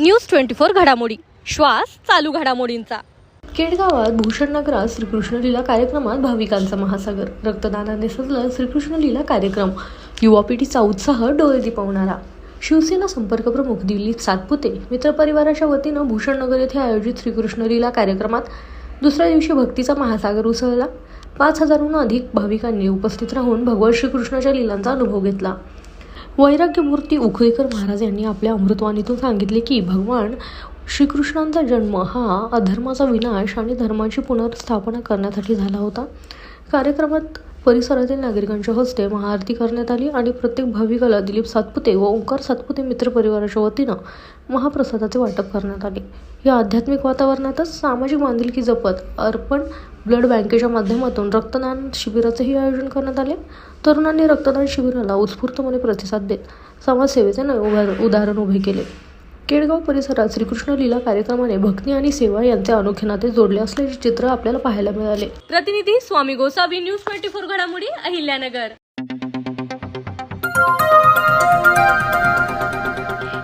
News twenty four घडामोडी. श्वास चालू घडामोडींचा. केडगावात भूषणनगरात श्रीकृष्ण लीला कार्यक्रमात भाविकांचा महासागर. रक्तदानाने सजला श्रीकृष्ण लीला कार्यक्रम. युवा पिढीचा उत्साह डोळे दिपवणारा. शिवसेना संपर्क प्रमुख दिलीप सातपुते मित्रपरिवाराच्या वतीनं भूषण नगर येथे आयोजित श्रीकृष्ण लीला कार्यक्रमात दुसऱ्या दिवशी भक्तीचा महासागर उसळला. पाच हजारहून अधिक भाविकांनी उपस्थित राहून भगवान श्रीकृष्णाच्या लीलांचा अनुभव घेतला. वैराग्यमूर्ती उखळीकर महाराज यांनी आपल्या अमृतवाणीतून सांगितले की भगवान श्रीकृष्णांचा जन्म हा अधर्माचा विनाश आणि धर्माची पुनर्स्थापना करण्यासाठी झाला होता. कार्यक्रमात परिसरातील नागरिकांच्या हस्ते महाआरती करण्यात आली आणि प्रत्येक भाविकाला दिलीप सातपुते व ओंकार सातपुते मित्र परिवाराच्या वतीनं महाप्रसादाचे वाटप करण्यात आले. या आध्यात्मिक वातावरणातच सामाजिक बांधिलकी जपत अर्पण ब्लड बँकेच्या माध्यमातून रक्तदान शिबिराचेही आयोजन करण्यात आले. तरुणांनी रक्तदान शिबिराला उत्स्फूर्तपणे प्रतिसाद देत समाजसेवेचे नवे उभार उदाहरण उभे केले. केडगाव परिसरात श्रीकृष्ण लीला कार्यक्रमाने भक्ती आणि सेवा यांचे अनोखे नाते जोडले असल्याचे चित्र आपल्याला पाहायला मिळाले. प्रतिनिधी Swami Gosavi news twenty four घडामोडी अहिल्यानगर.